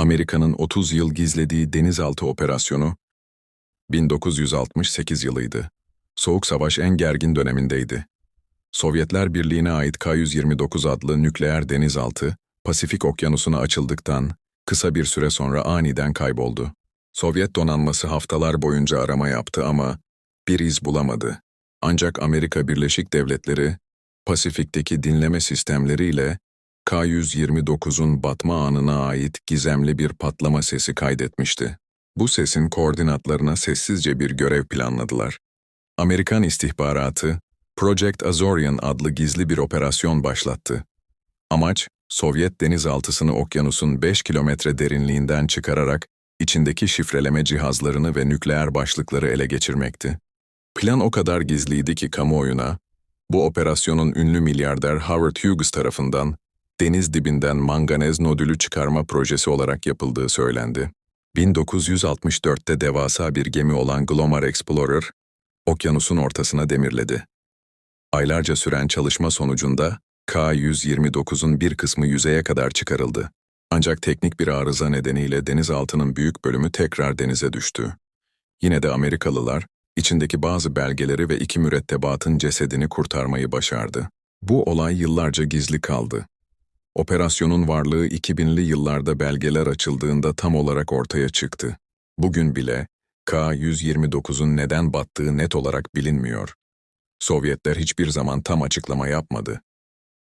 Amerika'nın 30 yıl gizlediği denizaltı operasyonu 1968 yılıydı. Soğuk Savaş en gergin dönemindeydi. Sovyetler Birliği'ne ait K-129 adlı nükleer denizaltı, Pasifik Okyanusu'na açıldıktan kısa bir süre sonra aniden kayboldu. Sovyet donanması haftalar boyunca arama yaptı ama bir iz bulamadı. Ancak Amerika Birleşik Devletleri, Pasifik'teki dinleme sistemleriyle K-129'un batma anına ait gizemli bir patlama sesi kaydetmişti. Bu sesin koordinatlarına sessizce bir görev planladılar. Amerikan istihbaratı, Project Azorian adlı gizli bir operasyon başlattı. Amaç, Sovyet denizaltısını okyanusun 5 kilometre derinliğinden çıkararak içindeki şifreleme cihazlarını ve nükleer başlıkları ele geçirmekti. Plan o kadar gizliydi ki kamuoyuna, bu operasyonun ünlü milyarder Howard Hughes tarafından deniz dibinden manganez nodülü çıkarma projesi olarak yapıldığı söylendi. 1964'te devasa bir gemi olan Glomar Explorer, okyanusun ortasına demirledi. Aylarca süren çalışma sonucunda K-129'un bir kısmı yüzeye kadar çıkarıldı. Ancak teknik bir arıza nedeniyle denizaltının büyük bölümü tekrar denize düştü. Yine de Amerikalılar, içindeki bazı belgeleri ve iki mürettebatın cesedini kurtarmayı başardı. Bu olay yıllarca gizli kaldı. Operasyonun varlığı 2000'li yıllarda belgeler açıldığında tam olarak ortaya çıktı. Bugün bile K-129'un neden battığı net olarak bilinmiyor. Sovyetler hiçbir zaman tam açıklama yapmadı.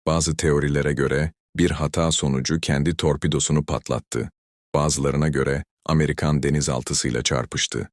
Bazı teorilere göre bir hata sonucu kendi torpidosunu patlattı. Bazılarına göre Amerikan denizaltısıyla çarpıştı.